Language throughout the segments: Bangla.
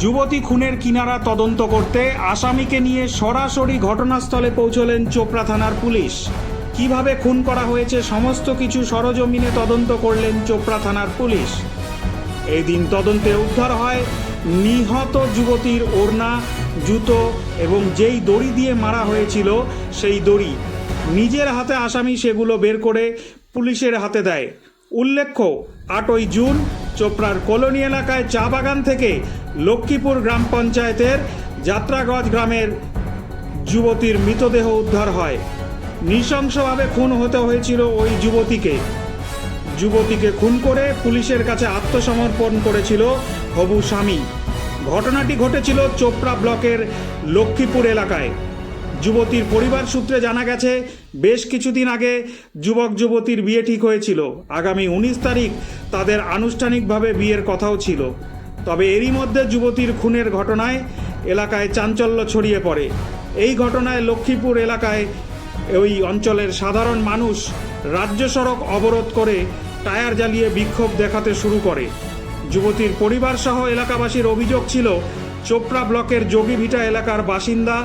যুবতী খুনের কিনারা তদন্ত করতে আসামিকে নিয়ে সরাসরি ঘটনাস্থলে পৌঁছলেন চোপড়া থানার পুলিশ। কীভাবে খুন করা হয়েছে সমস্ত কিছু সরজমিনে তদন্ত করলেন চোপড়া থানার পুলিশ। এই দিন তদন্তে উদ্ধার হয় নিহত যুবতীর ওড়না, জুতো এবং যেই দড়ি দিয়ে মারা হয়েছিল সেই দড়ি। নিজের হাতে আসামি সেগুলো বের করে পুলিশের হাতে দেয়। উল্লেখ্য, আটই জুন চোপড়ার কলোনি এলাকায় চা বাগান থেকে লক্ষ্মীপুর গ্রাম পঞ্চায়েতের যাত্রাগজ গ্রামের যুবতীর মৃতদেহ উদ্ধার হয়। নৃশংসভাবে খুন হতে হয়েছিল ওই যুবতীকে। যুবতীকে খুন করে পুলিশের কাছে আত্মসমর্পণ করেছিল হবু স্বামী। ঘটনাটি ঘটেছিল চোপড়া ব্লকের লক্ষ্মীপুর এলাকায়। যুবতীর পরিবার সূত্রে জানা গেছে বেশ কিছুদিন আগে যুবক যুবতীর বিয়ে ঠিক হয়েছিল। আগামী উনিশ তারিখ তাদের আনুষ্ঠানিকভাবে বিয়ের কথাও ছিল। তবে এরই মধ্যে যুবতীর খুনের ঘটনায় এলাকায় চাঞ্চল্য ছড়িয়ে পড়ে। এই ঘটনায় লক্ষ্মীপুর এলাকায় ওই অঞ্চলের সাধারণ মানুষ রাজ্য সড়ক অবরোধ করে টায়ার জ্বালিয়ে বিক্ষোভ দেখাতে শুরু করে। যুবতীর পরিবার সহ এলাকাবাসীর অভিযোগ ছিল, চোপড়া ব্লকের যোগীভিটা এলাকার বাসিন্দা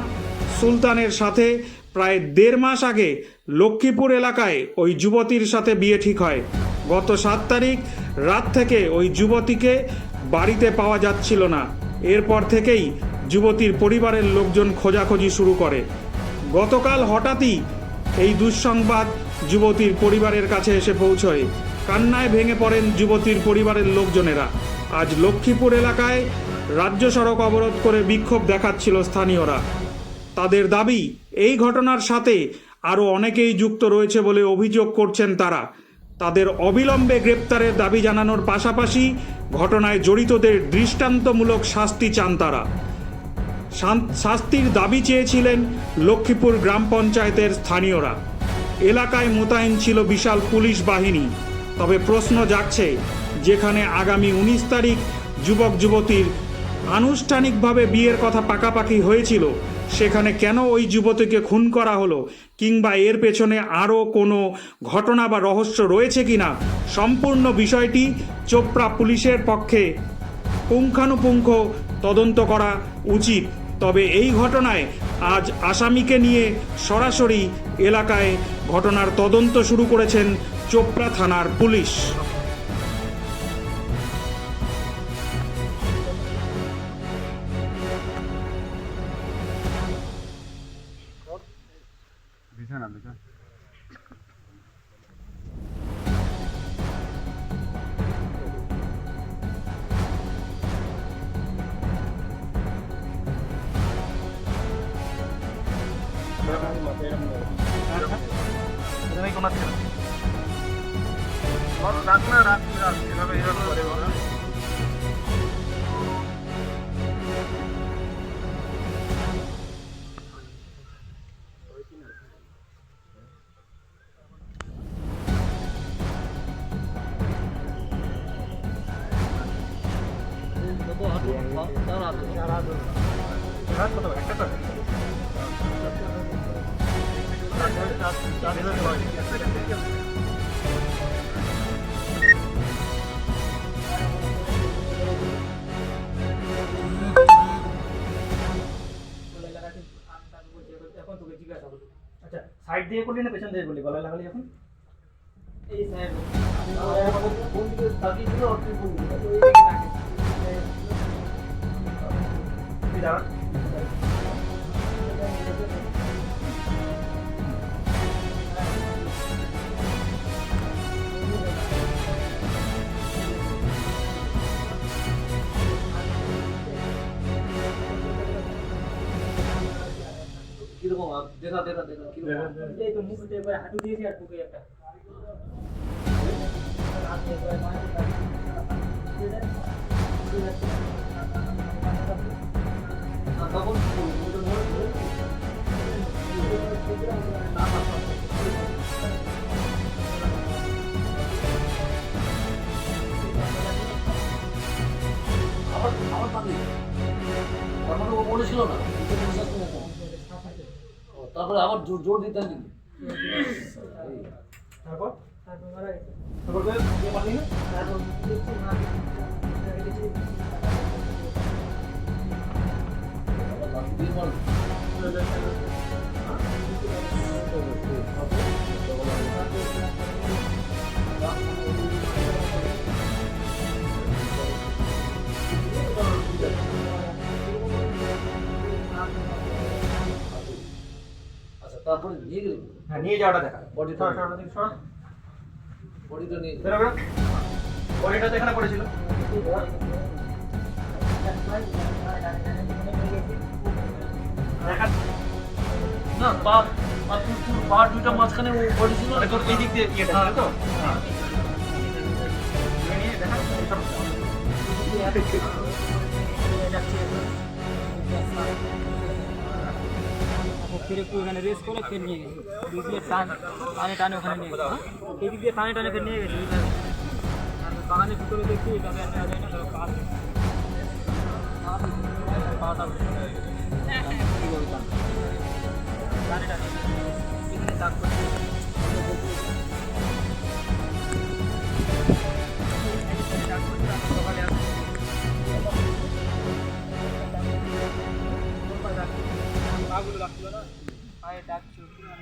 সুলতানের সাথে প্রায় দেড় মাস আগে লক্ষ্মীপুর এলাকায় ওই যুবতীর সাথে বিয়ে ঠিক হয়। গত সাত তারিখ রাত থেকে ওই যুবতীকে বাড়িতে পাওয়া যাচ্ছিল না। এরপর থেকেই যুবতীর পরিবারের লোকজন খোঁজাখুঁজি শুরু করে। গতকাল হঠাৎই এই দুঃসংবাদ যুবতীর পরিবারের কাছে এসে পৌঁছয়। কান্নায় ভেঙে পড়েন যুবতীর পরিবারের লোকজনেরা। আজ লক্ষ্মীপুর এলাকায় রাজ্য সড়ক অবরোধ করে বিক্ষোভ দেখাচ্ছিল স্থানীয়রা। তাদের দাবি, এই ঘটনার সাথে আরও অনেকেই যুক্ত রয়েছে বলে অভিযোগ করছেন তারা। তাদের অবিলম্বে গ্রেপ্তারের দাবি জানানোর পাশাপাশি ঘটনায় জড়িতদের দৃষ্টান্তমূলক শাস্তি চান তারা। শাস্তির দাবি চেয়েছিলেন লক্ষ্মীপুর গ্রাম পঞ্চায়েতের স্থানীয়রা। এলাকায় মোতায়েন ছিল বিশাল পুলিশ বাহিনী। তবে প্রশ্ন জাগছে, যেখানে আগামী উনিশ তারিখ যুবক যুবতীর আনুষ্ঠানিকভাবে বিয়ের কথা পাকাপাকি হয়েছিল সেখানে কেন ওই যুবতীকে খুন করা হলো কিংবা এর পেছনে আরও কোনো ঘটনা বা রহস্য রয়েছে কিনা? সম্পূর্ণ বিষয়টি চোপড়া পুলিশের পক্ষে পুঙ্খানুপুঙ্খ তদন্ত করা উচিত। তবে এই ঘটনায় আজ আসামিকে নিয়ে সরাসরি এলাকায় ঘটনার তদন্ত শুরু করেছেন চোপড়া থানার পুলিশ। বিছানা বিছানা রাখ না রাখ এভাবে এভাবে আচ্ছা সাইড দিয়ে করলি না পেছন দিয়ে করলি গলায় লাগালি যখন এই ফোন দিলি তুই দাঁড়া কীরকম আর দেখা দেখা দেখা কীরকম এই তো মুখে একবার হাঁটু দিয়েছি আর বুকে একটা আর ছিল না। তারপরে আবার জোর জোর দিতে কিন্তু তারপর? তারপর নিয়ে গেলি? হ্যাঁ নিয়ে যাওয়াটা দেখা। বডি সর সর ওদিকে সর বডিটা নিয়ে বেরো বেরো। বডিটা তো এখানে পড়েছিল। না পা পা পুরো পা দুইটা মাঝখানে ও বডি ছিল তোর এই দিক দিয়ে ইয়েটা ছিল তো? হ্যাঁ। দেখা। সর। ফিরে একটু এখানে রেস করে ফের নিয়ে গেছে দিক দিয়ে টান টানে টানে ওখানে নিয়ে গেছে হ্যাঁ? এই দিক দিয়ে টানে টানে ফের নিয়ে গেছে এইভাবে। আর বাগানের ভিতরে দেখছি তবে আর নেওয়া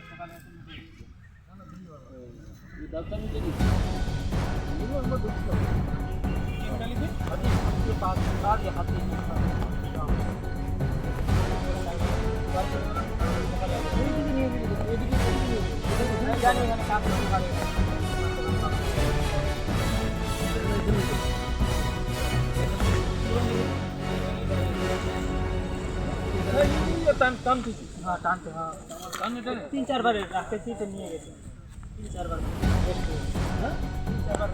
পারে হ্যাঁ টানতে হ্যাঁ তিন চারবার রাখতেছি তো নিয়ে গেছে। তিন চারবার হ্যাঁ? তিন চারবার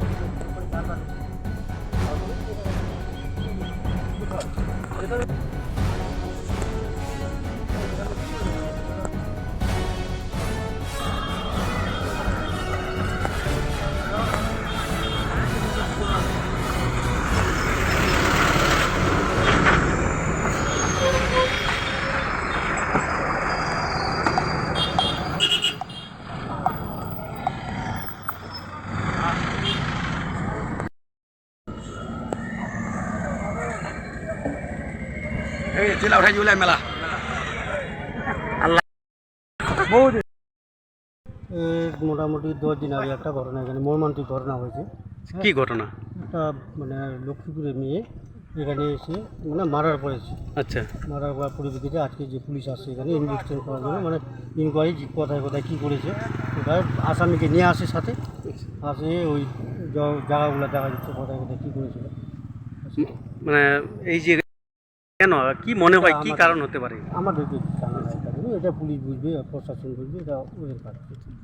এই মোটামুটি দশ দিন আগে একটা ঘটনা এখানে মর্মান্তিক ঘটনা হয়েছে। কি ঘটনা? একটা মানে লক্ষ্মীপুরের মেয়ে এখানে এসে মানে মারার পড়েছে আচ্ছা। মারার পরিপ্রেক্ষিতে আজকে যে পুলিশ আসছে এখানে ইনভেস্টিগেশন করার জন্য মানে ইনকোয়ারি কোথায় কোথায় কী করেছে ওটা আসামিকে নিয়ে আসে সাথে। আসে ওই জায়গাগুলো দেখা যাচ্ছে কোথায় কোথায় কী করেছিল। মানে এই যে কেন? কি মনে হয় কি কারণ হতে পারে? আমাদেরকে জানা নাই এটা এটা পুলিশ বুঝবে প্রশাসন বুঝবে এটা ওদের কাজ।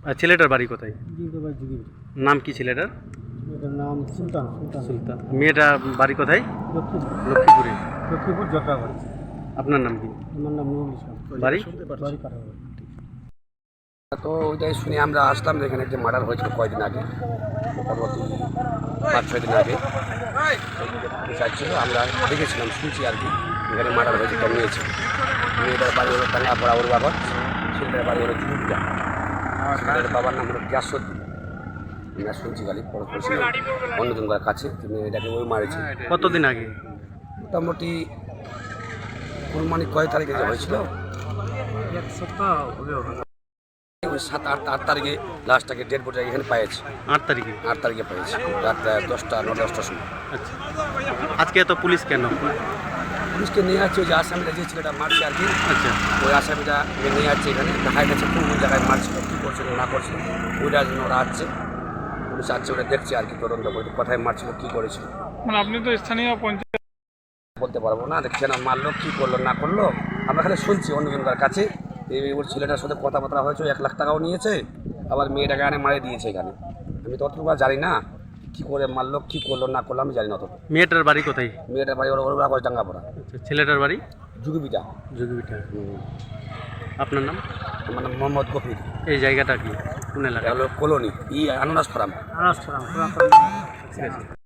আর ছেলেটার বাড়ি কোথায়? নাম কি ছেলেটার? এটার নাম সুলতান সুলতান। সুলতান। মেয়েটা বাড়ি কোথায়? লক্ষ্মীপুর। লক্ষ্মীপুরে। লক্ষ্মীপুর জটরাবাড়ি আপনার নাম কি? আমার নাম নুরুল ইসলাম। বাড়ি? বাড়ি কাটাবাড়ি তো ওইটাই শুনে আমরা আসলাম যে এখানে যে মার্ডার হয়েছিল কয়েকদিন আগে মোটামুটি পাঁচ ছয় দিন আগে। আমরা দেখেছিলাম শুনছি আর কি। এখানে হয়েছে কেন নিয়েছে মেয়েটার বাড়ি হলো টাঙ্গাপাড়া ওর বাবা ছেলেটার বাড়ি হলো ঝুঁকটা ছেলেটার বাবার নাম হলো গ্যাসদ্দিন আমরা শুনছি খালি পরস্পর ছিল অন্যজনকার কাছে? মেয়েটাকে ওই মারেছে। কতদিন আগে? মোটামুটি কুরবানি কয় তারিখে হয়েছিল? সাত আট আট তারিখে লাস্টটাকে ডেড বডি এখানে পাইছে আট তারিখে? আট তারিখে পেয়েছি রাত দশটা নটা দশটার সময়। আচ্ছা। আজকে এত পুলিশ কেন? পুলিশকে নিয়ে যাচ্ছে ওই যে আসামিটা যে ছেলেটা মারছে আর কি। আচ্ছা। ওই আসামিটা নিয়ে যাচ্ছে এখানে। দেখা গেছে কোন কোন জায়গায় মারছিল কী করছিল না করছিল। ওইটার জন্য ওরা আসছে। পুলিশ আসছে ওটা দেখছে আর কি তদন্ত করে কোথায় মারছিল কী করেছিল। মানে আপনি তো স্থানীয় পঞ্চায়েত বলতে পারব না যে কেন মারলো কী করল না করল। আমরা খালি শুনছি অন্যজনকার কাছে। এই ওর ছেলেটার সাথে কথাবার্তা হয়েছে এক লাখ টাকাও নিয়েছে আবার মেয়েটাকে আনে মারে দিয়েছে এখানে। আমি তো অতটুকু জানি না। কী করে মারলো কি করল না করল আমি জানি না অত। মেয়েটার বাড়ি কোথায়? মেয়েটার বাড়ি ওর ওরা বাবা ডাঙ্গা পড়া আচ্ছা ছেলেটার বাড়ি? যুগবিটা যোগীবিটা আপনার নাম? আমার নাম মোহাম্মদ গফির। এই জায়গাটা কি? কোন এলাকা? হলো কলোনি। ই আনারস ফার্ম। ফার্ম ঠিক আছে।